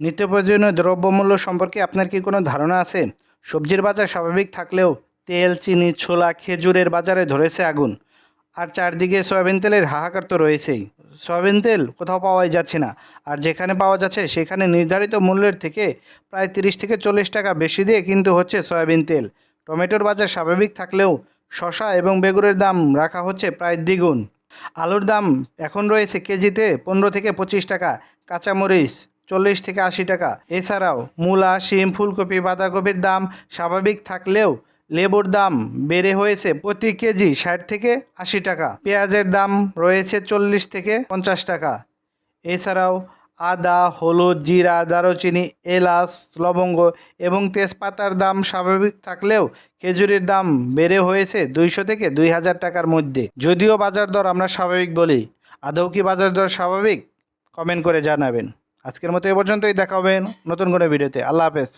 নিত্য প্রয়োজনীয় দ্রব্যমূল্য সম্পর্কে আপনার কি কোনো ধারণা আছে? সবজির বাজার স্বাভাবিক থাকলেও তেল, চিনি, ছোলা, খেজুরের বাজারে ধরেছে আগুন। আর চারদিকে সয়াবিন তেলের হাহাকার তো রয়েছেই। সয়াবিন তেল কোথাও পাওয়াই যাচ্ছে না। আর যেখানে পাওয়া যাচ্ছে সেখানে নির্ধারিত মূল্যের থেকে প্রায় তিরিশ থেকে চল্লিশ টাকা বেশি দিয়ে কিন্তু হচ্ছে সয়াবিন তেল। টমেটোর বাজার স্বাভাবিক থাকলেও শশা এবং বেগুনের দাম রাখা হচ্ছে প্রায় দ্বিগুণ। আলুর দাম এখন রয়েছে কেজিতে পনেরো থেকে পঁচিশ টাকা, কাঁচামরিচ চল্লিশ থেকে আশি টাকা। এছাড়াও মূলা, শিম, ফুলকপি, বাঁধাকপির দাম স্বাভাবিক থাকলেও লেবুর দাম বেড়ে হয়েছে প্রতি কেজি ষাট থেকে আশি টাকা। পেঁয়াজের দাম রয়েছে চল্লিশ থেকে পঞ্চাশ টাকা। এছাড়াও আদা, হলুদ, জিরা, দারুচিনি, এলাচ, লবঙ্গ এবং তেজপাতার দাম স্বাভাবিক থাকলেও খেজুরির দাম বেড়ে হয়েছে দুইশো থেকে দুই হাজার টাকার মধ্যে। যদিও বাজার দর আমরা স্বাভাবিক বলি, আদৌ কি বাজার দর স্বাভাবিক? কমেন্ট করে জানাবেন। আজকের মতো এ পর্যন্তই দেখা হবে নতুন কোনো ভিডিওতে। আল্লাহ হাফেজ।